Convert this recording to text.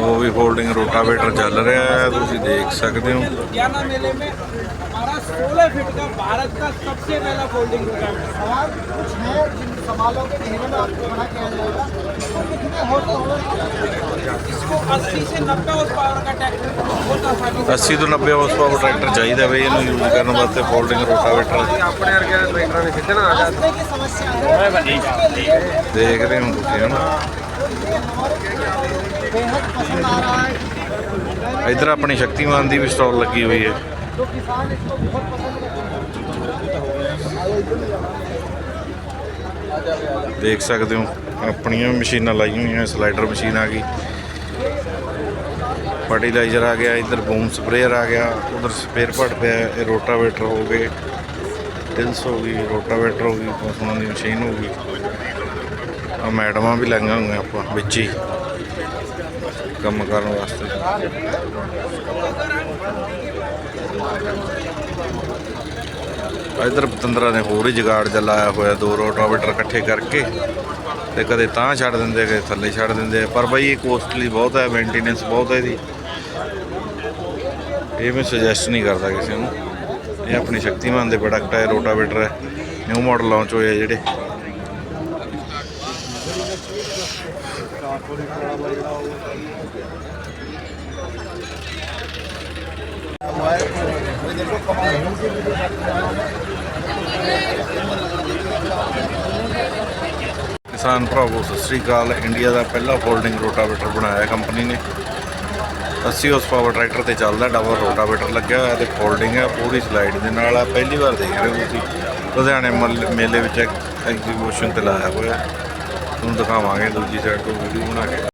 ਉਹ ਵੀ folding rotavator ਚੱਲ ਰਿਹਾ ਹੈ ਤੁਸੀਂ ਦੇਖ ਸਕਦੇ ਹੋ लुधियाना मेले में हमारा 16 फीट का भारत का सबसे पहला फोल्डिंग रोटावेटर सवाल कुछ है जिन सवालों के घेरे में आपको मना किया जाएगा तो कितने हो तो हो इसको 80 से 90 उस पावर का ट्रैक्टर बहुत आसानी से 80 ਤੋਂ 90 ਹਾਰਸ ਪਾਵਰ ਟਰੈਕਟਰ ਚਾਹੀਦਾ ਬਈ ਇਹਨੂੰ ਯੂਜ਼ ਕਰਨ ਵਾਸਤੇ ਫੋਲਡਿੰਗ ਰੋਟਾਵੇਟਰ ਆਪਣੇ ਵਰਗੇ ਟਰੈਕਟਰਾਂ ਨੇ ਖਿੱਚਣਾ ਆ रास्ते की समस्या है ਦੇਖ ਰਹੇ ਹੋ ਤੁਸੀਂ ਹਨਾ बेहद पसंद आ रहा है ਇੱਧਰ ਆਪਣੀ ਸ਼ਕਤੀਮਾਨ ਦੀ ਵੀ ਸਟਾਲ ਲੱਗੀ ਹੋਈ ਹੈ तो किसान इसको बहुत पसंद करते हैं ਦੇਖ ਸਕਦੇ ਹੋ ਆਪਣੀਆਂ ਮਸ਼ੀਨਾਂ ਲਾਈਆਂ ਹੋਈਆਂ ਸਲਾਈਡਰ ਮਸ਼ੀਨ ਆ ਗਈ ਫਰਟੀਲਾਈਜ਼ਰ ਆ ਗਿਆ ਇੱਧਰ ਬੂਮ ਸਪਰੇਅਰ ਆ ਗਿਆ ਉਧਰ ਸਪੇਅਰ ਪਾਰਟ ਪਿਆ ਹੈ, ਇਹ ਰੋਟਾਵੇਟਰ ਹੋ ਗਏ ਟਿਲਸ ਹੋ ਗਈ ਰੋਟਾਵੇਟਰ ਹੋ ਗਈ ਪਸ਼ੂਆਂ ਦੀ ਮਸ਼ੀਨ ਹੋ ਗਈ ਆ ਮੈਡਮਾਂ ਵੀ ਲਾਈਆਂ ਹੋਈਆਂ ਆਪਾਂ ਵਿੱਚ ਹੀ ਕੰਮ ਕਰਨ ਵਾਸਤੇ। ਇਧਰ ਪਤੰਦਰਾ ਨੇ ਹੋਰ ਹੀ ਜਗਾੜ ਜਲਾਇਆ ਹੋਇਆ, ਦੋ ਰੋਟਾਵੇਟਰ ਇਕੱਠੇ ਕਰਕੇ ਤੇ ਕਦੇ ਤਾਂ ਛੱਡ ਦਿੰਦੇ, ਕਦੇ ਥੱਲੇ ਛੱਡ ਦਿੰਦੇ। ਪਰ ਬਾਈ ਇਹ ਕੋਸਟਲੀ ਬਹੁਤ ਹੈ ਮੇਨਟੇਨੈਂਸ ਬਹੁਤ ਹੈ ਇਹਦੀ। ਇਹ ਮੈਂ ਸੁਜੈਸਟ ਨਹੀਂ ਕਰਦਾ ਕਿਸੇ ਨੂੰ। ਇਹ ਆਪਣੀ ਸ਼ਕਤੀਮਾਨ ਦੇ ਪ੍ਰੋਡਕਟ ਹੈ, ਰੋਟਾਵੇਟਰ ਹੈ। ਨਿਊ ਮਾਡਲ ਲਾਂਚ ਹੋਏ ਆ ਜਿਹੜੇ। ਕਿਸਾਨ ਭਰਾਵੋ, ਸਤਿ ਸ੍ਰੀ ਅਕਾਲ। ਇੰਡੀਆ ਦਾ ਪਹਿਲਾ ਫੋਲਡਿੰਗ ਰੋਟਾਵੇਟਰ ਬਣਾਇਆ ਕੰਪਨੀ ਨੇ। 80 ਹਾਰਸ ਪਾਵਰ ਟਰੈਕਟਰ ਤੇ ਚੱਲਦਾ ਡਬਲ ਰੋਟਾਵੇਟਰ ਲੱਗਿਆ ਹੋਇਆ ਤੇ ਫੋਲਡਿੰਗ ਹੈ, ਪੂਰੀ ਸਲਾਈਡ ਦੇ ਨਾਲ ਆ। ਪਹਿਲੀ ਵਾਰ ਦੇਖ ਰਹੇ ਹੋ ਤੁਸੀਂ। ਲੁਧਿਆਣੇ ਮੱਲ- ਮੇਲੇ ਵਿੱਚ ਐਗਜ਼ੀਬਿਸ਼ਨ ਤੇ ਲਾਇਆ ਹੋਇਆ। ਤੁਹਾਨੂੰ ਦਿਖਾਵਾਂਗੇ ਦੂਜੀ ਸਾਈਡ ਤੋਂ ਵੀਡੀਓ ਬਣਾ ਕੇ।